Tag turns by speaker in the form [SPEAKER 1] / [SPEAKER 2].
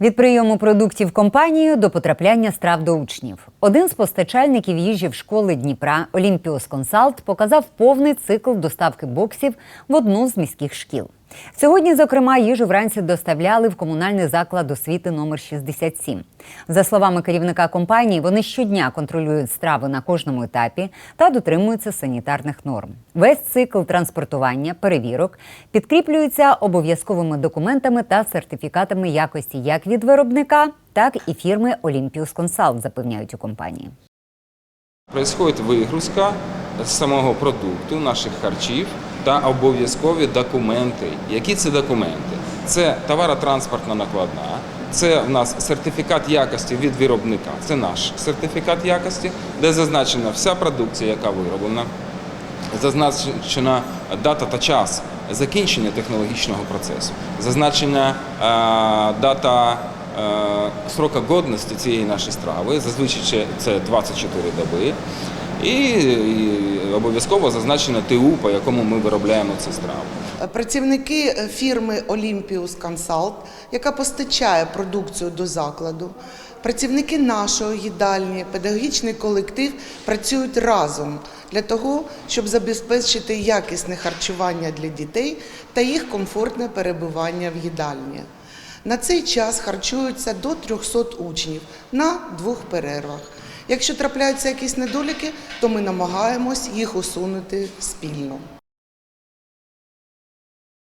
[SPEAKER 1] Від прийому продуктів компанією до потрапляння страв до учнів. Один з постачальників їжі в школи Дніпра Олімпіос Консалт показав повний цикл доставки боксів в одну з міських шкіл. Сьогодні, зокрема, їжу вранці доставляли в комунальний заклад освіти номер 67. За словами керівника компанії, вони щодня контролюють страви на кожному етапі та дотримуються санітарних норм. Весь цикл транспортування, перевірок підкріплюється обов'язковими документами та сертифікатами якості як від виробника, так і фірми Олімпіус Консалт, запевняють у компанії.
[SPEAKER 2] Происходит вигрузка самого продукту, наших харчів та обов'язкові документи. Які це документи? Це товаротранспортна накладна, це в нас сертифікат якості від виробника, це наш сертифікат якості, де зазначена вся продукція, яка вироблена, зазначена дата та час закінчення технологічного процесу, зазначена е, дата е, срока годності цієї нашої страви, зазвичай це 24 доби. І, обов'язково зазначено ТУ, по якому ми виробляємо ці страви.
[SPEAKER 3] Працівники фірми Olympius Consult, яка постачає продукцію до закладу, працівники нашої їдальні, педагогічний колектив працюють разом для того, щоб забезпечити якісне харчування для дітей та їх комфортне перебування в їдальні. На цей час харчуються до 300 учнів на двох перервах. Якщо трапляються якісь недоліки, то ми намагаємось їх усунути спільно.